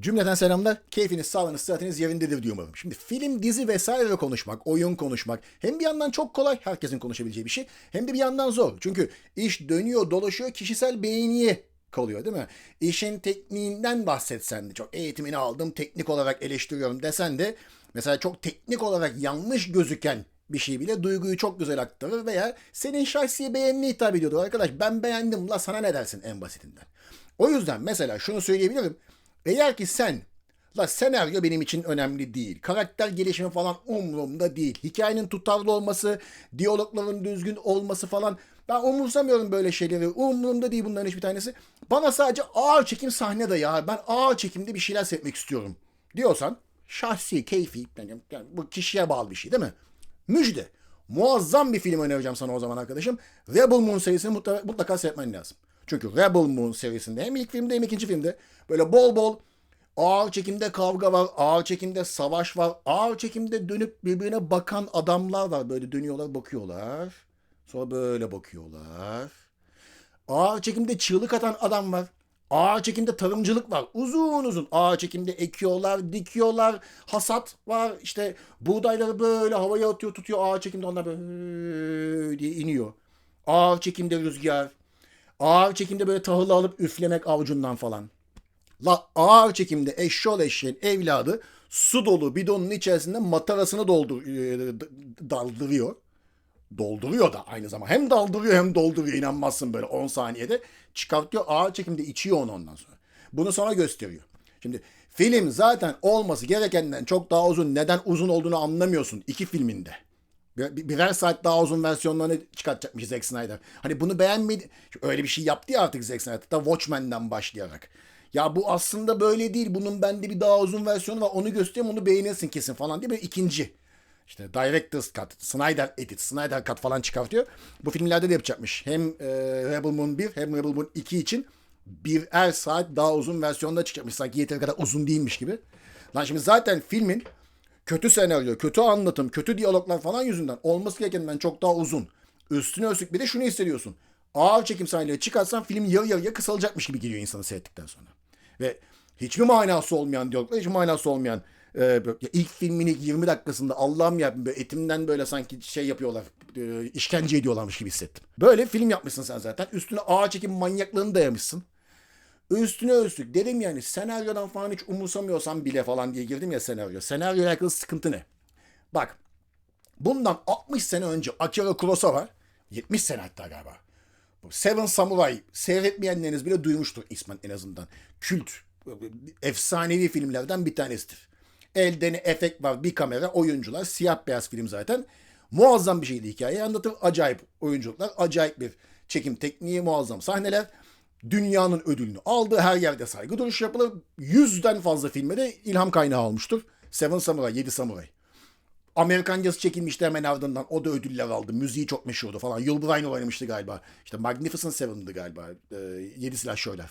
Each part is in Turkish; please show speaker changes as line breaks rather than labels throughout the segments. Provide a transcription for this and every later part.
Cümleten selamlar. Keyfiniz, sağlığınız, sıhhatiniz yerindedir diyor umarım. Şimdi film, dizi vesaire konuşmak, oyun konuşmak hem bir yandan çok kolay, herkesin konuşabileceği bir şey. Hem de bir yandan zor. Çünkü iş dönüyor, dolaşıyor, kişisel beğeniye kalıyor değil mi? İşin tekniğinden bahsetsen de çok eğitimini aldım, teknik olarak eleştiriyorum desen de mesela çok teknik olarak yanlış gözüken bir şey bile duyguyu çok güzel aktarır veya senin şahsi beğenine hitap ediyordur. Arkadaş ben beğendim la sana ne dersin en basitinden. O yüzden mesela şunu söyleyebilirim. Eğer ki sen La senaryo benim için önemli değil. Karakter gelişimi falan umurumda değil. Hikayenin tutarlı olması, diyalogların düzgün olması falan. Ben umursamıyorum böyle şeyleri. Umurumda değil bunların hiçbir tanesi. Bana sadece ağır çekim sahne de ya. Ben ağır çekimde bir şeyler seyretmek istiyorum. Diyorsan şahsi, keyfi, yani, bu kişiye bağlı bir şey değil mi? Müjde. Muazzam bir film önereceğim sana o zaman arkadaşım. Rebel Moon serisini mutlaka, mutlaka seyretmen lazım. Çünkü Rebel Moon serisinde hem ilk filmde hem ikinci filmde böyle bol bol ağır çekimde kavga var, ağır çekimde savaş var, ağır çekimde dönüp birbirine bakan adamlar var. Böyle dönüyorlar bakıyorlar. Sonra böyle bakıyorlar. Ağır çekimde çığlık atan adam var. Ağır çekimde tarımcılık var. Uzun uzun ağır çekimde ekiyorlar, dikiyorlar. Hasat var. İşte buğdayları böyle havaya atıyor, tutuyor. Ağır çekimde onlar böyle diye iniyor. Ağır çekimde rüzgar. Ağır çekimde böyle tahılı alıp üflemek avucundan falan. La ağır çekimde eşşol eşeğin evladı su dolu bidonun içerisinde matarasını doldur, e, daldırıyor. Dolduruyor da aynı zamanda. Hem daldırıyor hem dolduruyor inanmazsın böyle 10 saniyede. Çıkartıyor ağır çekimde içiyor onu ondan sonra. Bunu sana gösteriyor. Şimdi film zaten olması gerekenden çok daha uzun. Neden uzun olduğunu anlamıyorsun iki filminde. Bir- Birer saat daha uzun versiyonlarını çıkartacakmış Zack Snyder. Hani bunu beğenmedi. Öyle bir şey yaptı ya artık Zack Snyder. Hatta Watchmen'den başlayarak. Ya bu aslında böyle değil. Bunun bende bir daha uzun versiyonu var. Onu göstereyim onu beğenirsin kesin falan diye böyle ikinci. İşte Director's Cut, Snyder Edit, Snyder Cut falan çıkartıyor. Bu filmlerde de yapacakmış. Hem e, Rebel Moon 1 hem Rebel Moon 2 için birer saat daha uzun versiyonda çıkacakmış. Sanki yeteri kadar uzun değilmiş gibi. Lan şimdi zaten filmin kötü senaryo, kötü anlatım, kötü diyaloglar falan yüzünden olması gerekenden çok daha uzun. Üstüne üstlük bir de şunu hissediyorsun. Ağır çekim sahneleri çıkarsan film yarı yarıya kısalacakmış gibi geliyor insanı seyrettikten sonra. Ve hiçbir manası olmayan diyaloglar, hiç manası olmayan e, ilk filmin ilk 20 dakikasında Allah'ım ya etimden böyle sanki şey yapıyorlar, e, işkence ediyorlarmış gibi hissettim. Böyle film yapmışsın sen zaten. Üstüne ağır çekim manyaklığını dayamışsın. Üstüne üstlük dedim yani senaryodan falan hiç umursamıyorsan bile falan diye girdim ya senaryo. Senaryoyla alakalı sıkıntı ne? Bak bundan 60 sene önce Akira Kurosawa 70 sene hatta galiba. Seven Samurai seyretmeyenleriniz bile duymuştur ismen en azından. Kült, efsanevi filmlerden bir tanesidir. Elde ne efekt var, bir kamera, oyuncular, siyah beyaz film zaten. Muazzam bir şeydi hikaye anlatır. Acayip oyunculuklar, acayip bir çekim tekniği, muazzam sahneler. Dünyanın ödülünü aldı. Her yerde saygı duruşu yapılır. Yüzden fazla filme de ilham kaynağı olmuştur. Seven Samurai, 7 Samurai. Amerikancası çekilmişti hemen ardından. O da ödüller aldı. Müziği çok meşhurdu falan. Yul Brynner oynamıştı galiba. İşte Magnificent Seven'dı galiba. Ee, yedi silah şöyle.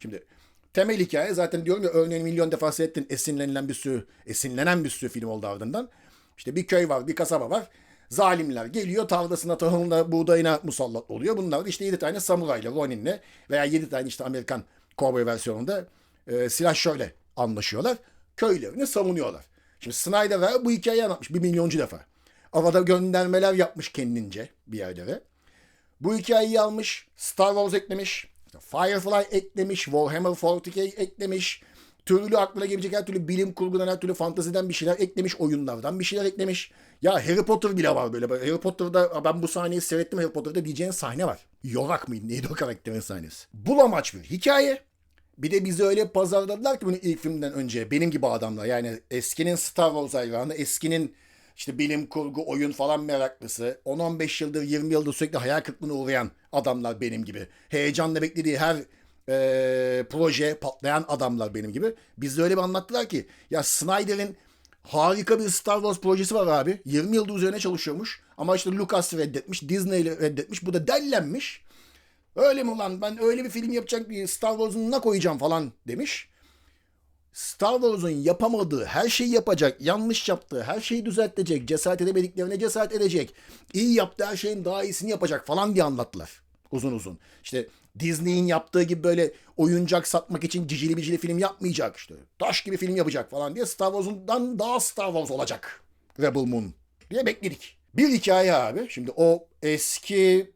Şimdi temel hikaye zaten diyorum ya örneğin milyon defa seyrettin. Esinlenilen bir sürü, esinlenen bir sürü film oldu ardından. İşte bir köy var, bir kasaba var. Zalimler geliyor tarlasına, tahılına, buğdayına musallat oluyor. Bunlar da işte 7 tane samurayla, Ronin'le veya 7 tane işte Amerikan kovboy versiyonunda e, silah şöyle anlaşıyorlar. Köylerini savunuyorlar. Şimdi Snyder ve bu hikayeyi anlatmış bir milyoncu defa. Arada göndermeler yapmış kendince bir yerlere. Bu hikayeyi almış, Star Wars eklemiş, Firefly eklemiş, Warhammer 40k eklemiş, türlü aklına gelecek her türlü bilim kurgudan, her türlü fantaziden bir şeyler eklemiş, oyunlardan bir şeyler eklemiş. Ya Harry Potter bile var böyle. Harry Potter'da ben bu sahneyi seyrettim Harry Potter'da diyeceğin sahne var. Yorak mıydı? Neydi o karakterin sahnesi? Bulamaç bir hikaye. Bir de bizi öyle pazarladılar ki bunu ilk filmden önce benim gibi adamlar yani eskinin Star Wars hayranı, eskinin işte bilim kurgu, oyun falan meraklısı, 10-15 yıldır, 20 yıldır sürekli hayal kırıklığına uğrayan adamlar benim gibi. Heyecanla beklediği her eee, proje patlayan adamlar benim gibi. Bizde öyle bir anlattılar ki ya Snyder'in harika bir Star Wars projesi var abi. 20 yıldır üzerine çalışıyormuş. Ama işte Lucas reddetmiş, Disney reddetmiş. Bu da dellenmiş. Öyle mi ulan ben öyle bir film yapacak bir Star Wars'un ne koyacağım falan demiş. Star Wars'un yapamadığı her şeyi yapacak, yanlış yaptığı her şeyi düzeltecek, cesaret edemediklerine cesaret edecek, iyi yaptığı her şeyin daha iyisini yapacak falan diye anlattılar uzun uzun. İşte Disney'in yaptığı gibi böyle oyuncak satmak için cicili bicili film yapmayacak işte. Taş gibi film yapacak falan diye Star Wars'undan daha Star Wars olacak. Rebel Moon diye bekledik. Bir hikaye abi. Şimdi o eski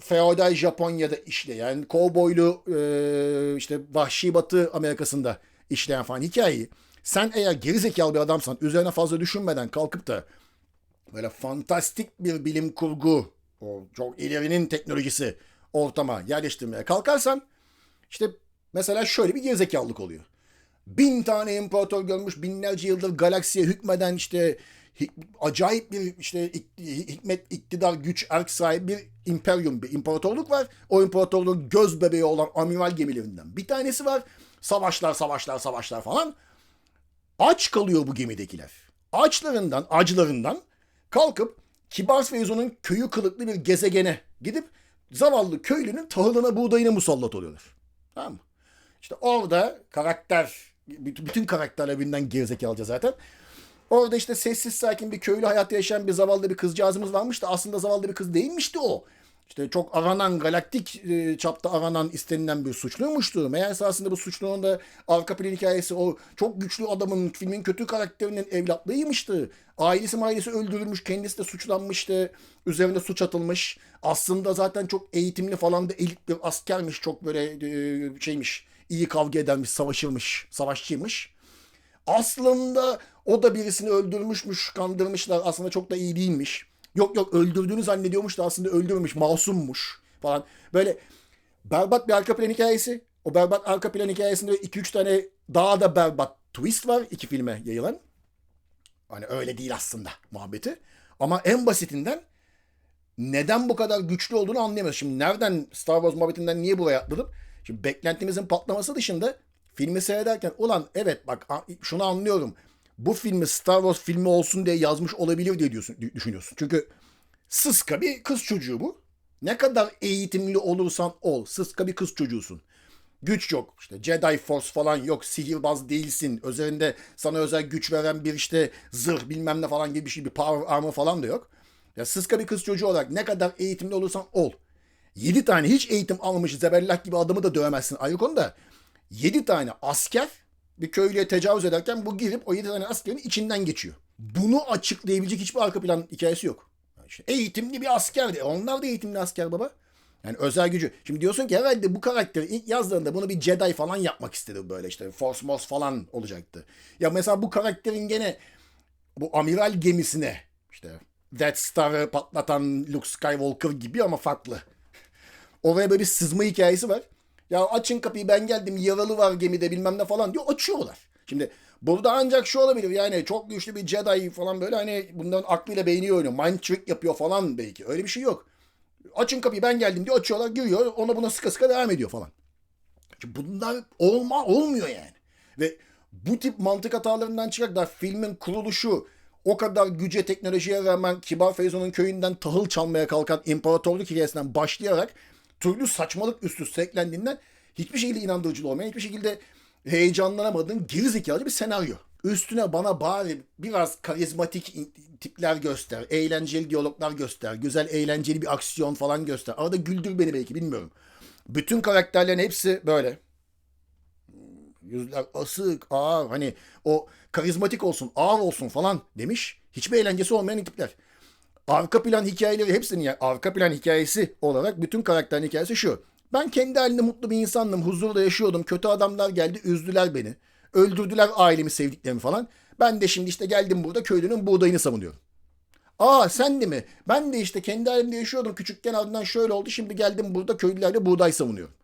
feodal Japonya'da işleyen, kovboylu e, işte vahşi batı Amerika'sında işleyen falan hikayeyi sen eğer gerizekalı bir adamsan üzerine fazla düşünmeden kalkıp da böyle fantastik bir bilim kurgu o çok ilerinin teknolojisi ortama yerleştirmeye kalkarsan işte mesela şöyle bir gerizekalılık oluyor. Bin tane imparator görmüş binlerce yıldır galaksiye hükmeden işte acayip bir işte ik- hikmet, iktidar, güç, erk sahibi bir imperium, bir imparatorluk var. O imparatorluğun göz bebeği olan amiral gemilerinden bir tanesi var. Savaşlar, savaşlar, savaşlar falan. Aç kalıyor bu gemidekiler. Açlarından, acılarından kalkıp Kibar Feyzo'nun köyü kılıklı bir gezegene gidip zavallı köylünün tahılına buğdayına musallat oluyorlar. Tamam mı? İşte orada karakter, bütün karakterler birbirinden gerizekalıca zaten. Orada işte sessiz sakin bir köylü hayatı yaşayan bir zavallı bir kızcağızımız varmış da aslında zavallı bir kız değilmişti o. İşte çok aranan, galaktik e, çapta aranan, istenilen bir suçluymuştu. Meğerse aslında bu suçlunun da arka plan hikayesi o çok güçlü adamın, filmin kötü karakterinin evlatlığıymıştı. Ailesi ailesi öldürülmüş, kendisi de suçlanmıştı. Üzerine suç atılmış. Aslında zaten çok eğitimli falan da elit bir askermiş. Çok böyle e, şeymiş, iyi kavga edermiş, savaşırmış, savaşçıymış. Aslında o da birisini öldürmüşmüş, kandırmışlar. Aslında çok da iyi değilmiş. Yok yok öldürdüğünü zannediyormuş da aslında öldürmemiş, masummuş falan. Böyle berbat bir arka plan hikayesi. O berbat arka plan hikayesinde 2-3 tane daha da berbat twist var iki filme yayılan. Hani öyle değil aslında muhabbeti. Ama en basitinden neden bu kadar güçlü olduğunu anlayamıyoruz. Şimdi nereden Star Wars muhabbetinden niye buraya atladım? Şimdi beklentimizin patlaması dışında filmi seyrederken ulan evet bak şunu anlıyorum. Bu filmi Star Wars filmi olsun diye yazmış olabilir diye diyorsun, düşünüyorsun. Çünkü sıska bir kız çocuğu bu. Ne kadar eğitimli olursan ol. Sıska bir kız çocuğusun. Güç yok. İşte Jedi Force falan yok. Sihirbaz değilsin. Üzerinde sana özel güç veren bir işte zırh bilmem ne falan gibi bir şey. Bir power armor falan da yok. Ya sıska bir kız çocuğu olarak ne kadar eğitimli olursan ol. 7 tane hiç eğitim almamış zebellak gibi adamı da dövemezsin ayrı konuda. 7 tane asker bir köylüye tecavüz ederken bu girip o 7 tane askerin içinden geçiyor. Bunu açıklayabilecek hiçbir arka plan hikayesi yok. İşte eğitimli bir askerdi. Onlar da eğitimli asker baba. Yani özel gücü. Şimdi diyorsun ki herhalde bu karakteri ilk yazdığında bunu bir Jedi falan yapmak istedi böyle işte. Force Mos falan olacaktı. Ya mesela bu karakterin gene bu amiral gemisine işte Death Star'ı patlatan Luke Skywalker gibi ama farklı. Oraya böyle bir sızma hikayesi var. Ya açın kapıyı ben geldim yaralı var gemide bilmem ne falan diyor açıyorlar. Şimdi burada ancak şu olabilir yani çok güçlü bir Jedi falan böyle hani bunların aklıyla beyni oynuyor. Mind trick yapıyor falan belki. Öyle bir şey yok. Açın kapıyı ben geldim diyor açıyorlar giriyor ona buna sıka sıka devam ediyor falan. Şimdi bunlar olma olmuyor yani. Ve bu tip mantık hatalarından çıkarak da filmin kuruluşu o kadar güce teknolojiye rağmen Kibar Feyzo'nun köyünden tahıl çalmaya kalkan imparatorluk hikayesinden başlayarak türlü saçmalık üst üste eklendiğinden hiçbir şekilde inandırıcı olmayan, hiçbir şekilde heyecanlanamadığın gerizekalı bir senaryo. Üstüne bana bari biraz karizmatik tipler göster, eğlenceli diyaloglar göster, güzel eğlenceli bir aksiyon falan göster. Arada güldür beni belki bilmiyorum. Bütün karakterlerin hepsi böyle. Yüzler asık, ağır hani o karizmatik olsun, ağır olsun falan demiş. Hiçbir eğlencesi olmayan tipler. Arka plan hikayeleri hepsinin yani arka plan hikayesi olarak bütün karakterin hikayesi şu. Ben kendi halinde mutlu bir insandım. Huzurla yaşıyordum. Kötü adamlar geldi üzdüler beni. Öldürdüler ailemi sevdiklerimi falan. Ben de şimdi işte geldim burada köylünün buğdayını savunuyorum. Aa sen de mi? Ben de işte kendi halimde yaşıyordum. Küçükken ardından şöyle oldu. Şimdi geldim burada köylülerle buğday savunuyorum.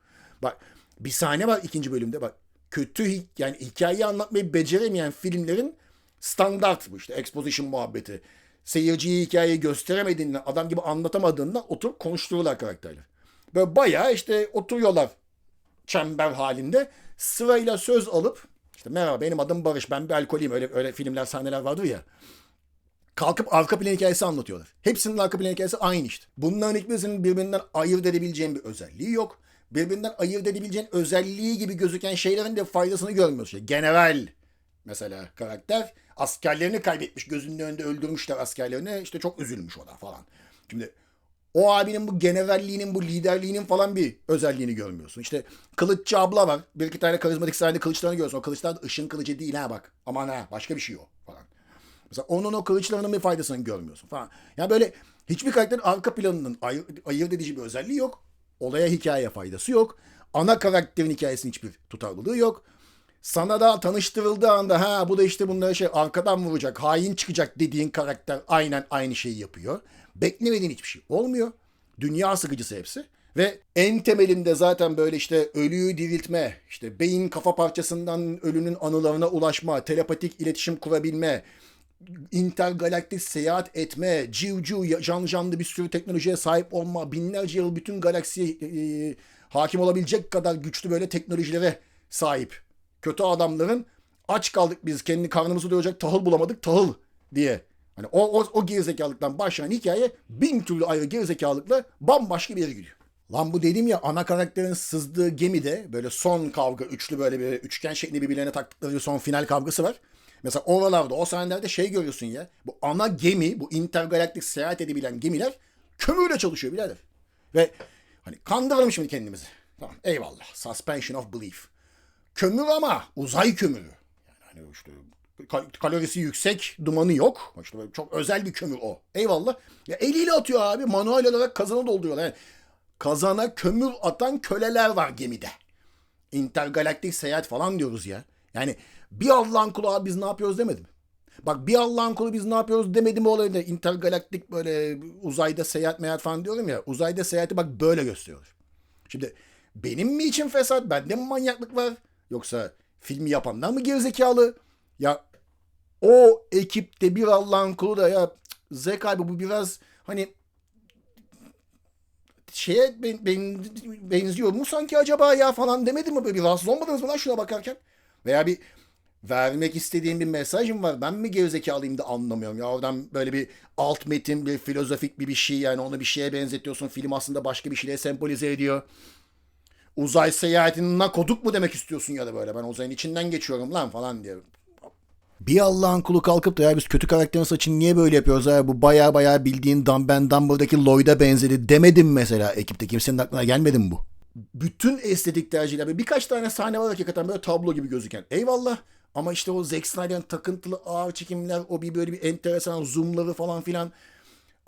Bak bir sahne var ikinci bölümde bak. Kötü yani hikayeyi anlatmayı beceremeyen filmlerin standart bu işte exposition muhabbeti. Seyirciye hikayeyi gösteremediğinden adam gibi anlatamadığından oturup konuştururlar karakterler. Böyle bayağı işte oturuyorlar çember halinde sırayla söz alıp işte merhaba benim adım Barış ben bir alkoliyim öyle öyle filmler sahneler vardır ya. Kalkıp arka plan hikayesi anlatıyorlar. Hepsinin arka plan hikayesi aynı işte. Bunların hiçbirisinin birbirinden ayırt edebileceğin bir özelliği yok. Birbirinden ayırt edebileceğin özelliği gibi gözüken şeylerin de faydasını görmüyorsun. İşte general mesela karakter askerlerini kaybetmiş. Gözünün önünde öldürmüşler askerlerini. İşte çok üzülmüş o da falan. Şimdi O abinin bu generalliğinin, bu liderliğinin falan bir özelliğini görmüyorsun. İşte kılıççı abla var. Bir iki tane karizmatik sahnede kılıçlarını görüyorsun. O kılıçlar ışın kılıcı değil ha bak. Aman ha başka bir şey o falan. Mesela onun o kılıçlarının bir faydasını görmüyorsun falan. Yani böyle hiçbir karakterin arka planının ayır, ayırt edici bir özelliği yok. Olaya hikayeye faydası yok. Ana karakterin hikayesinin hiçbir tutarlılığı yok. Sana da tanıştırıldığı anda ha bu da işte bunlara şey arkadan vuracak, hain çıkacak dediğin karakter aynen aynı şeyi yapıyor. Beklemediğin hiçbir şey olmuyor. Dünya sıkıcısı hepsi. Ve en temelinde zaten böyle işte ölüyü diriltme, işte beyin kafa parçasından ölünün anılarına ulaşma, telepatik iletişim kurabilme, intergalaktik seyahat etme, civciv canlı canlı bir sürü teknolojiye sahip olma, binlerce yıl bütün galaksiye e, hakim olabilecek kadar güçlü böyle teknolojilere sahip. Kötü adamların aç kaldık biz kendi karnımızı doyuracak tahıl bulamadık tahıl diye. Hani o, o, o gerizekalıktan başlayan hikaye bin türlü ayrı gerizekalıkla bambaşka bir yere gidiyor. Lan bu dedim ya ana karakterin sızdığı gemide böyle son kavga üçlü böyle bir üçgen şeklinde birbirlerine taktıkları bir son final kavgası var. Mesela oralarda o sahnelerde şey görüyorsun ya. Bu ana gemi bu intergalaktik seyahat edebilen gemiler kömürle çalışıyor birader. Ve hani kandıralım şimdi kendimizi. Tamam eyvallah. Suspension of belief. Kömür ama uzay kömürü. Yani hani işte kalorisi yüksek, dumanı yok. İşte böyle çok özel bir kömür o. Eyvallah. Ya eliyle atıyor abi. Manuel olarak kazana dolduruyorlar. Yani kazana kömür atan köleler var gemide. Intergalaktik seyahat falan diyoruz ya. Yani bir Allah'ın kulu abi biz ne yapıyoruz demedim. Bak bir Allah'ın kulu biz ne yapıyoruz demedim olayda intergalaktik böyle uzayda seyahat meyahat falan diyorum ya. Uzayda seyahati bak böyle gösteriyor. Şimdi benim mi için fesat? Bende mi manyaklık var? Yoksa filmi yapanlar mı gerizekalı? Ya o ekipte bir Allah'ın kulu da ya Zek abi bu biraz hani şeye ben, ben, benziyor mu sanki acaba ya falan demedim mi? Böyle bir rahatsız olmadınız mı lan şuna bakarken? Veya bir vermek istediğim bir mesajım var. Ben mi gerizekalıyım da anlamıyorum. Ya oradan böyle bir alt metin, bir filozofik bir bir şey yani onu bir şeye benzetiyorsun. Film aslında başka bir şeyle sembolize ediyor. Uzay seyahatini nakoduk mu demek istiyorsun ya da böyle ben uzayın içinden geçiyorum lan falan diye. Bir Allah'ın kulu kalkıp da ya biz kötü karakterin saçını niye böyle yapıyoruz ya bu baya baya bildiğin Dumb and Dumber'daki Lloyd'a benzedi demedim mesela ekipte kimsenin aklına gelmedi mi bu? Bütün estetik tercihler birkaç tane sahne var hakikaten böyle tablo gibi gözüken. Eyvallah ama işte o Zack Snyder'ın takıntılı ağır çekimler, o bir böyle bir enteresan zoomları falan filan.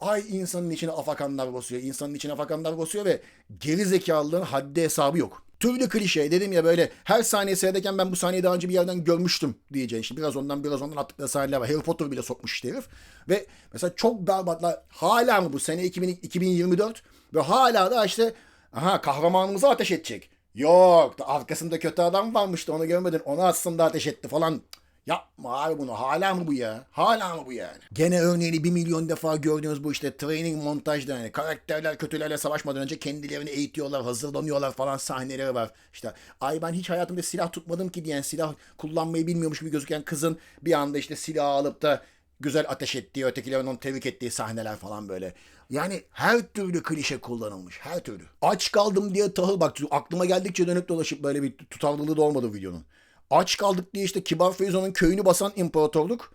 Ay insanın içine afakanlar basıyor, insanın içine afakanlar basıyor ve geri zekalılığın haddi hesabı yok. Türlü klişe dedim ya böyle her saniye seyrederken ben bu sahneyi daha önce bir yerden görmüştüm diyeceğin. İşte biraz ondan biraz ondan attıkları sahneler var. Harry Potter bile sokmuş işte herif. Ve mesela çok berbatlar. Hala mı bu sene 2000, 2024 ve hala da işte aha kahramanımızı ateş edecek. Yok arkasında kötü adam varmıştı onu görmedin onu aslında ateş etti falan. Yapma abi bunu hala mı bu ya? Hala mı bu yani? Gene örneğini bir milyon defa gördüğünüz bu işte training montajda yani karakterler kötülerle savaşmadan önce kendilerini eğitiyorlar, hazırlanıyorlar falan sahneleri var. İşte ay ben hiç hayatımda silah tutmadım ki diyen silah kullanmayı bilmiyormuş gibi gözüken kızın bir anda işte silah alıp da güzel ateş ettiği, ötekilerin onu tebrik ettiği sahneler falan böyle. Yani her türlü klişe kullanılmış. Her türlü. Aç kaldım diye tahıl bak aklıma geldikçe dönüp dolaşıp böyle bir tutarlılığı da olmadı videonun. Aç kaldık diye işte Kibar Feyzo'nun köyünü basan imparatorluk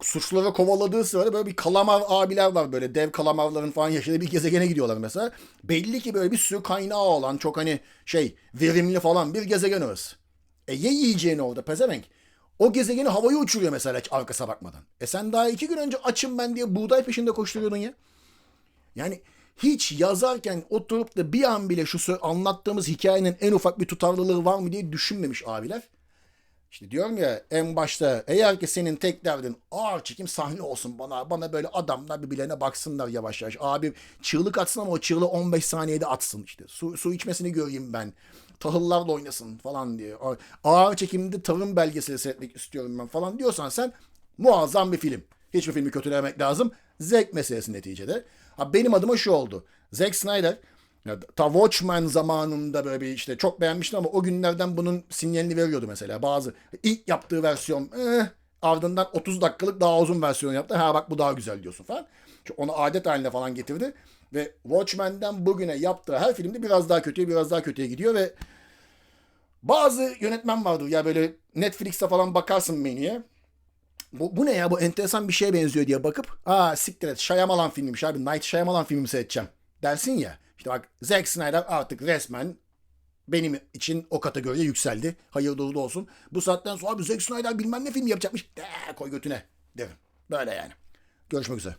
suçluları kovaladığı sırada böyle bir kalamar abiler var böyle dev kalamarların falan yaşadığı bir gezegene gidiyorlar mesela. Belli ki böyle bir sürü kaynağı olan çok hani şey verimli falan bir gezegen orası. E ye yiyeceğini orada pezevenk. O gezegeni havaya uçuruyor mesela hiç arkasına bakmadan. E sen daha iki gün önce açım ben diye buğday peşinde koşturuyordun ya. Yani hiç yazarken oturup da bir an bile şu anlattığımız hikayenin en ufak bir tutarlılığı var mı diye düşünmemiş abiler. İşte diyorum ya en başta eğer ki senin tek derdin ağır çekim sahne olsun bana. Bana böyle adamlar birbirlerine baksınlar yavaş yavaş. Abi çığlık atsın ama o çığlığı 15 saniyede atsın işte. Su, su içmesini göreyim ben. Tahıllarla oynasın falan diye. Ağır çekimde tarım belgeseli seyretmek istiyorum ben falan diyorsan sen muazzam bir film. Hiçbir filmi kötülemek lazım. Zevk meselesi neticede. Ha, benim adıma şu oldu. Zack Snyder ya, ta Watchmen zamanında böyle bir işte çok beğenmiştim ama o günlerden bunun sinyalini veriyordu mesela. Bazı ilk yaptığı versiyon eh, ardından 30 dakikalık daha uzun versiyon yaptı. Ha bak bu daha güzel diyorsun falan. Çünkü onu adet haline falan getirdi. Ve Watchmen'den bugüne yaptığı her filmde biraz daha kötüye biraz daha kötüye gidiyor ve bazı yönetmen vardır ya böyle Netflix'te falan bakarsın menüye. Bu, bu ne ya bu enteresan bir şeye benziyor diye bakıp aa siktir et Shyamalan filmiymiş abi Night Shyamalan filmi seyredeceğim dersin ya. İşte bak Zack Snyder artık resmen benim için o kategoriye yükseldi. Hayırlı uğurlu olsun. Bu saatten sonra abi Zack Snyder bilmem ne film yapacakmış. De, koy götüne derim. Böyle yani. Görüşmek üzere.